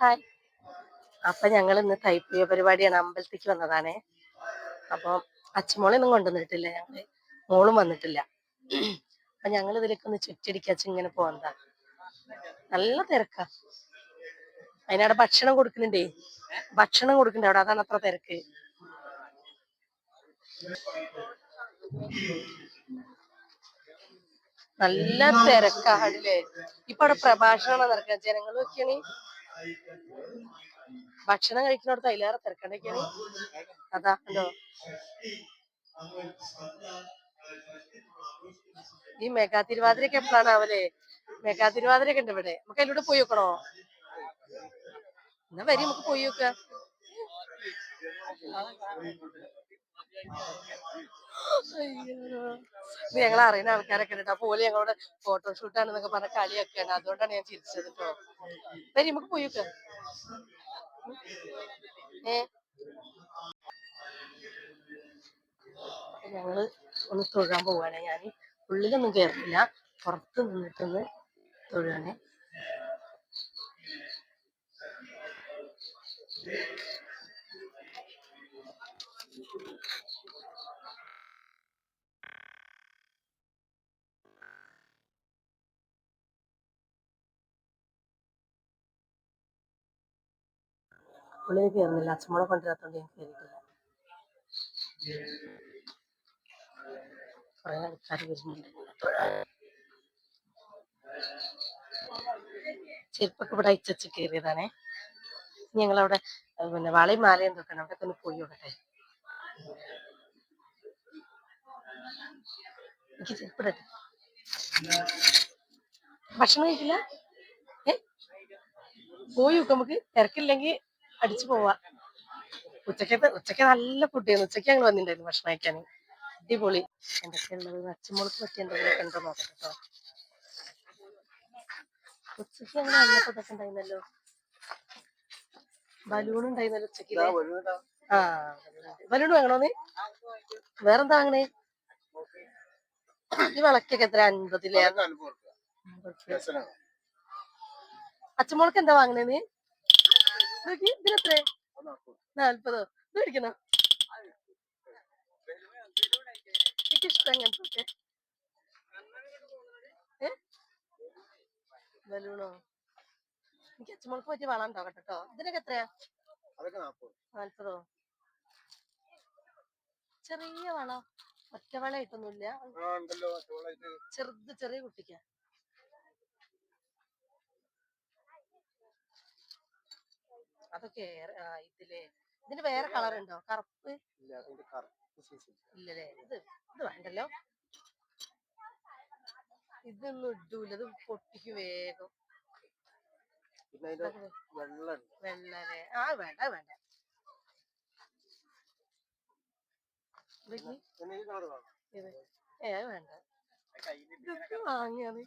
Hi. അപ്പൊ ഞങ്ങൾ ഇന്ന് തൈപ്പൂയ പരിപാടിയാണ് അമ്പലത്തിക്ക് വന്നതാണേ. അപ്പൊ അച്ഛമോളൊന്നും കൊണ്ടുവന്നിട്ടില്ല ഞങ്ങൾ. മോളും വന്നിട്ടില്ല. അപ്പൊ ഞങ്ങൾ ഇതിലേക്ക് ഒന്ന് ചുറ്റടിക്കാച്ച ഇങ്ങനെ പോകണ്ട നല്ല തിരക്കാ. അതിനവിടെ ഭക്ഷണം കൊടുക്കുന്നുണ്ടേ. ഭക്ഷണം കൊടുക്കുന്നുണ്ട് അവിടെ. അതാണ് അത്ര തിരക്ക്. നല്ല തിരക്കാടില്ലേ ഇപ്പൊ അവിടെ പ്രഭാഷണം നടക്കുക ജനങ്ങൾ നോക്കിയാണ് ഭക്ഷണം കഴിക്കുന്നിടത്ത് അതിലേറെ തിരക്കണ്ടൊക്കെയാണ്. അതാ ഹലോ ഈ മെഗാ തിരുവാതിരയൊക്കെ എപ്പോഴാണ് ആവലേ? മെഗാ തിരുവാതിരയൊക്കെ ഉണ്ട് ഇവിടെ. നമുക്ക് അതിലൂടെ പോയി നോക്കണോ? എന്നാ വരി നമുക്ക് പോയി നോക്ക. ഞങ്ങൾ അറിയുന്ന ആൾക്കാരൊക്കെ ഉണ്ട്. അപ്പൊ ഓൽ ഞങ്ങളോട് ഫോട്ടോഷൂട്ട് ആണെന്നൊക്കെ പറഞ്ഞ കളിയൊക്കെയാണ്. അതുകൊണ്ടാണ് ഞാൻ ചിരിച്ചത് കേട്ടോ വരി നമുക്ക് പോയി നോക്ക. ഏ? ഞങ്ങൾ ഒന്ന് തൊഴാൻ പോവാണ്. ഞാൻ ഉള്ളിലൊന്നും കേറില്ല പുറത്ത് നിന്നിട്ടൊന്ന് തൊഴുകയാണേ ഉള്ളിൽ കയറുന്നില്ല അച്ഛമ്മളെ കൊണ്ടുവരാത്തോണ്ട് ഞാൻ കയറിയിട്ടില്ല കുറെ ആൾക്കാർ വരുന്നുണ്ട്. ചെരുപ്പൊക്കെ ഇവിടെ അയച്ചു കയറിയതാണേ ഞങ്ങളവിടെ പിന്നെ വളയും മാലയും തൊക്കണം അവിടെ ഒന്ന് പോയി കൊടുക്കട്ടെ എനിക്ക് ചെരുപ്പിടട്ടെ ഭക്ഷണം കഴിക്കില്ല ഏ? പോയി നമുക്ക്. തിരക്കില്ലെങ്കിൽ അടിച്ചു പോവാ. ഉച്ചക്കത്തെ ഉച്ചയ്ക്ക് നല്ല ഫുഡ് ചെയ്യുന്നു ഉച്ചയ്ക്ക് ഞങ്ങൾ വന്നിട്ടുണ്ടായിരുന്നു ഭക്ഷണം കഴിക്കാൻ അടിപൊളി. എന്തൊക്കെയുള്ളത്? അച്ഛമ്മൾക്ക് പറ്റി എന്തെങ്കിലും കണ്ടു നോക്കാം കേട്ടോ ഉച്ചയ്ക്ക് ഞങ്ങൾ ഇതൊക്കെ ഉണ്ടായിരുന്നല്ലോ. ബലൂൺ ഉണ്ടായിരുന്നല്ലോ ഉച്ചയ്ക്ക് ആ ബലൂൺ വാങ്ങണോ നീ? വേറെന്താ അങ്ങനെ ഈ വിളക്കൊക്കെ എത്ര? അൻപതിലെ അച്ഛമ്മോൾക്ക് എന്താ വാങ്ങണേ നീ? നോക്കി ഇതിനെത്രേ നാല്പതോ? ഇത് മേടിക്കണോ? അങ്ങനത്തെ ഏ? ബലൂണോ? എനിക്ക് അച്ഛമ്മോൾക്ക് പറ്റിയ വള കേട്ടോ. ഇതിനൊക്കെ എത്രയാ? നാല്പതോ. ചെറിയ വള. ഒറ്റ വള ഇട്ടൊന്നുമില്ല ചെറുത് ചെറിയ കുട്ടിക്കാ. അതൊക്കെ ഇതിലെ ഇതിന് വേറെ കളർ ഉണ്ടോ കറുപ്പ്? ഇല്ലല്ലേ ഇത് ഇത് വേണ്ടല്ലോ. ഇതൊന്നും ഇടൂല ഇത് പൊട്ടിക്ക് വേഗം. വെള്ളല്ലേ ആ വേണ്ട വേണ്ട. ഏ വേണ്ട. ഇതൊക്കെ വാങ്ങിയത്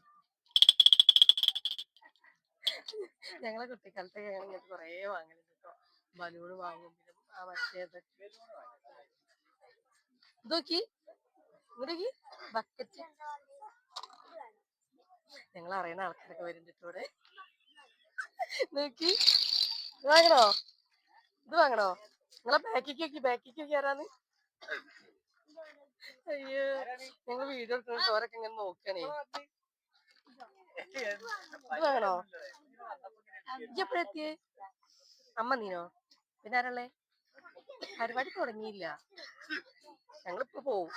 ഞങ്ങളെ കുട്ടിക്കാലത്ത് ഞങ്ങൾ ഇങ്ങനത്തെ കൊറേ വാങ്ങലുണ്ട് കേട്ടോ ബലൂൺ വാങ്ങുമ്പോഴും ആ മറ്റേതൊക്കെ. ഇതോക്കി? ഇങ്ങോട്ടേക്ക് ബക്കറ്റ്. ഞങ്ങൾ അറിയുന്ന ആൾക്കാരൊക്കെ വരുന്നുണ്ട് ഇവിടെ. നോക്കി ഇത് വാങ്ങണോ? ഇത് വാങ്ങണോ? നിങ്ങളെ ബാക്കിക്ക് നോക്കി ബാക്കിക്ക് നോക്കി ആരാന്ന്? അയ്യോ ഞങ്ങൾ വീഡിയോ എടുക്കുന്ന ചോരൊക്കെ ഇങ്ങനെ നോക്കണേ. ഇത് വാങ്ങണോ? ഇജ്ജ് എപ്പോഴെത്തിയേ അമ്മ നീനോ പിന്നെ ആരല്ലേ പരിപാടി തുടങ്ങിയില്ല. ഞങ്ങളിപ്പോ പോവും.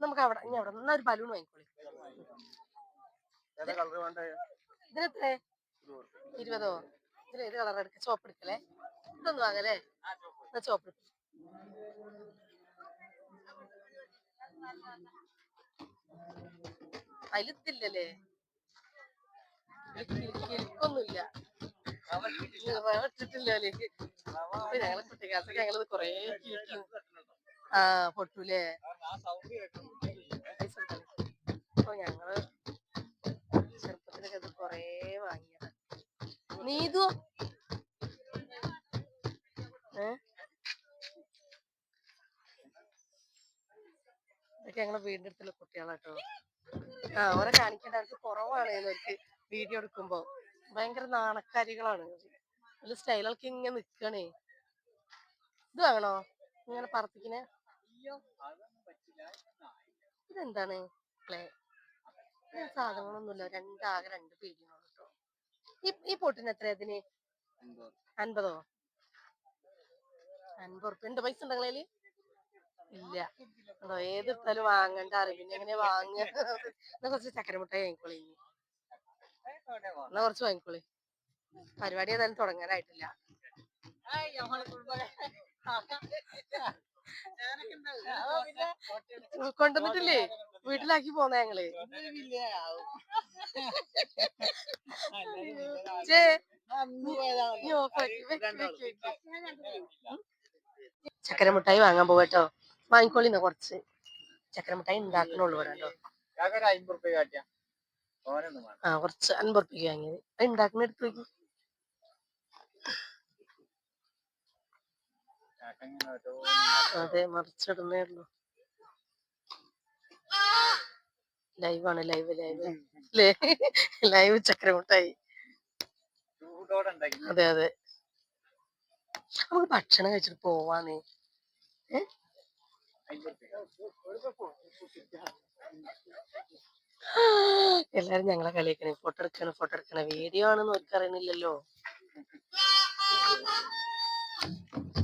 നമുക്ക് അവിടെ ഇനി അവിടെ നിന്നാ ഒരു ബലൂൺ വാങ്ങിക്കോളി. ഇതിനെത്രേ ഇരുപതോ? ഇതിന് ഏത് കളർ എടുക്ക? ചോപ്പ് എടുക്കലേ ഇതൊന്നും വാങ്ങലേ എന്നാ ചോപ്പ് എടുക്ക. അതിലിത്തില്ലല്ലേ? കിൽക്കൊന്നുമില്ല ഇട്ടിട്ടില്ല കൊറേ ആ പൊട്ടൂലേ. അപ്പൊ ഞങ്ങൾ ചെറുപ്പത്തിലൊക്കെ കൊറേ വാങ്ങിയതാ. നീതു? ഇതൊക്കെ ഞങ്ങളെ വീടിന്റെ അടുത്തുള്ള കുട്ടികളാട്ടോ. ഓരെ കാണിക്കേണ്ട അവർക്ക് കുറവാണ് അവർക്ക് വീഡിയോ എടുക്കുമ്പോ. ഭയങ്കര നാണക്കാരികളാണ്. ഒരു സ്റ്റൈലൊക്കെ ഇങ്ങനെ നിക്കണേ. ഇത് വാങ്ങണോ? ഇങ്ങനെ പറപ്പിക്കണേ ഇതെന്താണ്? സാധനങ്ങളൊന്നുമില്ല. രണ്ടാകെ രണ്ട് പേടിയുള്ളൂ കേട്ടോ. ഈ ഈ പൊട്ടിന് എത്ര അതിന് അൻപതോ? അൻപത് ഉറുപ്പ്യ ഉണ്ട് പൈസ ഉണ്ടെങ്കിൽ ഇല്ല. അതോ ഏത് ഇട്ടാലും വാങ്ങണ്ട? അറിവിനെ എങ്ങനെ വാങ്ങുക? എന്നാ കുറച്ച് ചക്കര മുട്ടായി വാങ്ങിക്കോളി. എന്നാ കുറച്ച് വാങ്ങിക്കോളി. പരിപാടി ഏതായാലും തുടങ്ങാനായിട്ടില്ല. കൊണ്ടുവന്നിട്ടില്ലേ? വീട്ടിലാക്കി പോന്ന ഞങ്ങൾ. ചക്കരമുട്ടായി വാങ്ങാൻ പോവട്ടോ വാങ്ങിക്കോളിന്ന കുറച്ച് ചക്കര മുട്ടായി ഉണ്ടാക്കണുള്ളൂ കേട്ടോ ആ കുറച്ച് അൻപത് റുപ്യക്ക് വാങ്ങിയത്. അത് ഉണ്ടാക്കുന്ന എടുത്ത് ഓരോ അതെ മറിച്ചിടുന്നേ ഉള്ളൂ ലൈവാണ് ലൈവ് ലൈവ്. അല്ലേ ലൈവ് ചക്കര മുട്ടായി അതെ അതെ. നമുക്ക് ഭക്ഷണം കഴിച്ചിട്ട് പോവാന്നേ. എല്ലാരും ഞങ്ങളെ കളിയാക്കണേ. ഫോട്ടോ എടുക്കണം ഫോട്ടോ എടുക്കണം. വീഡിയോ ആണെന്ന് അവർക്ക് അറിയണില്ലല്ലോ.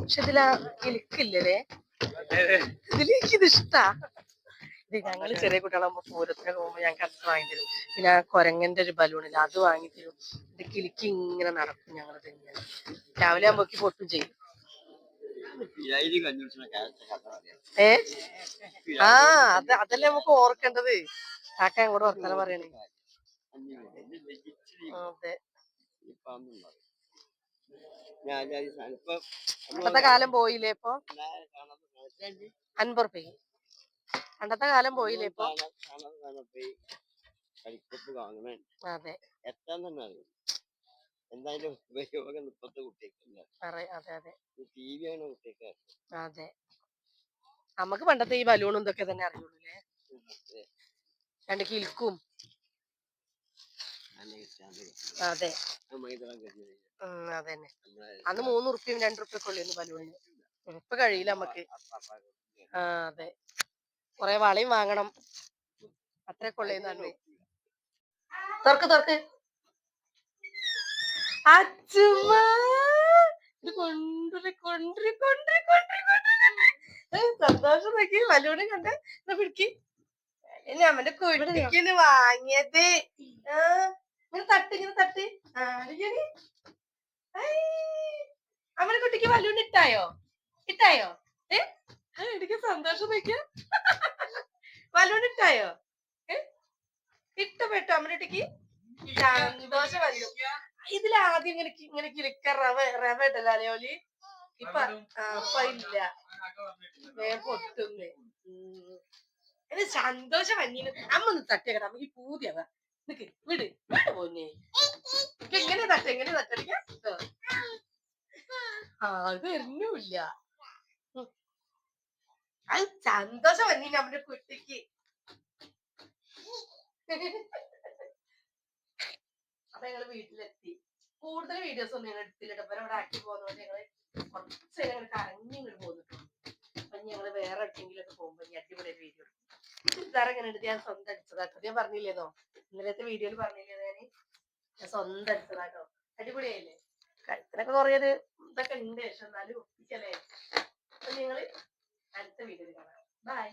പക്ഷെ ഇതില എനിക്കില്ലേ ഇതിലേക്ക് ഇത് ഇഷ്ടാ. ഇത് ഞങ്ങൾ ചെറിയ കുട്ടികളാകുമ്പോ പൂരത്തിനൊക്കെ പോകുമ്പോ ഞങ്ങൾക്ക് അത് വാങ്ങി തരും. പിന്നെ ആ കൊരങ്ങന്റെ ഒരു ബലൂണില്ല അത് വാങ്ങി തരും. ഇത് കിളിക്ക് ഇങ്ങനെ നടക്കും ഞങ്ങളത് ഇങ്ങനെ രാവിലെ ആകുമ്പോക്ക് പൊട്ടും ചെയ്യും. ഏ? ആ അത് അതല്ലേ നമുക്ക് ഓർക്കേണ്ടത്? കാക്ക എങ്ങോട്ട് വർത്താനം പറയണേ? അന്നത്തെ അതെ. പണ്ടത്തെ കാലം പോയില്ലേ ഇപ്പൊ? അൻപത് റുപ്യക്ക്. പണ്ടത്തെ കാലം പോയില്ലേ ഇപ്പൊ? അതെ. എത്താൻ തന്നെ അറിയും എന്തായാലും ഉപയോഗം ഇപ്പത്തെ അതെ ടി വി ആണ് കുട്ടികൾക്ക് അതെ. നമുക്ക് പണ്ടത്തെ ഈ ബലൂണും ഇതൊക്കെ തന്നെ അറിയുള്ളൂ അല്ലേ രണ്ട് കിൽക്കും. അതെ. അതന്നെ. അന്ന് മൂന്ന് ഉറുപ്പ്യം രണ്ട് ഉറുപ്പ്യൊക്കെ ഉള്ളു ബലൂണിന്. ഇപ്പൊ കഴിയില്ല നമുക്ക്. ആ അതെ. കൊറേ വളയും വാങ്ങണം. അത്രയൊക്കെ അന്ന്. തുറക്ക് തുറക്ക്. അച്ചുമ്മ. ഇത് കൊണ്ടുവരെ കൊണ്ടുവരെ കൊണ്ടുവരെ കൊണ്ടുവരെ സന്തോഷം നോക്കി. കണ്ട്. എന്നാ പിടിക്ക്. ഇനി അമ്മന്റെ കുട്ടിക്കിന് വാങ്ങിയത്. ഇങ്ങനെ തട്ട് ഇങ്ങനെ തട്ട്. ആടിക്കണി അമ്മന്റെ കുട്ടിക്ക് ബലൂൺ ഇട്ടായോ? ഇട്ടായോ? ഏ? എനിക്ക് സന്തോഷം നോക്കിയ ബലൂൺ ഇട്ടായോ? ഇഷ്ടപ്പെട്ടോ അമ്മന്റെ കുട്ടിക്ക്? സന്തോഷം വന്നു ഇതിലാദ്യം ഇങ്ങനെ ഇങ്ങനെ കിളിക്ക റവ റവ ഇടല അലയോലി ഇപ്പൊ അപ്പൊ ഇല്ല. വേഗം പൊട്ടുന്നേ. ഇത് സന്തോഷം വന്നീന്. അമ്മ ഒന്ന് തട്ടിയക്കട. അമ്മയ്ക്ക് പൂതിയാവ നിക്ക് വിട് വിട് പോന്നെ എങ്ങനെ തട്ട എങ്ങനെ തട്ടടിക്ക ആ അത് വരുന്നില്ല അത് സന്തോഷം വന്നീന് നമ്മുടെ കുട്ടിക്ക്. അപ്പൊ ഞങ്ങൾ വീട്ടിലെത്തി. കൂടുതൽ വീഡിയോസ് ഒന്നും ഞങ്ങൾ എടുത്തില്ല കേട്ടോ. ഇവിടെ ആക്കി പോകുന്നതുകൊണ്ട് ഞങ്ങൾ കുറച്ച് നേരം ഞങ്ങൾ കരഞ്ഞു ഇങ്ങോട്ട് പോന്നിട്ടുണ്ട്. അപ്പൊ ഞങ്ങൾ വേറെ എവിടെയെങ്കിലൊക്കെ പോകുമ്പോ ഇനി അടിപൊളി വീഡിയോ ചുരിദാർ എങ്ങനെ എടുത്ത് ഞാൻ സ്വന്തം അടിച്ചതാട്ടോ ഞാൻ പറഞ്ഞില്ലേതോ ഇന്നലത്തെ വീഡിയോയിൽ പറഞ്ഞില്ലേ ഞാൻ? ഞാൻ സ്വന്തം അടിച്ചതാട്ടോ അടിപൊളിയായില്ലേ? കഴുത്തിനൊക്കെ കുറേ ഒരു ഇതൊക്കെ ഉണ്ട്. പക്ഷെ എന്നാലും ഒപ്പിക്കലേ. അപ്പൊ നിങ്ങൾ അടുത്ത വീഡിയോയിൽ കാണാം. ബൈ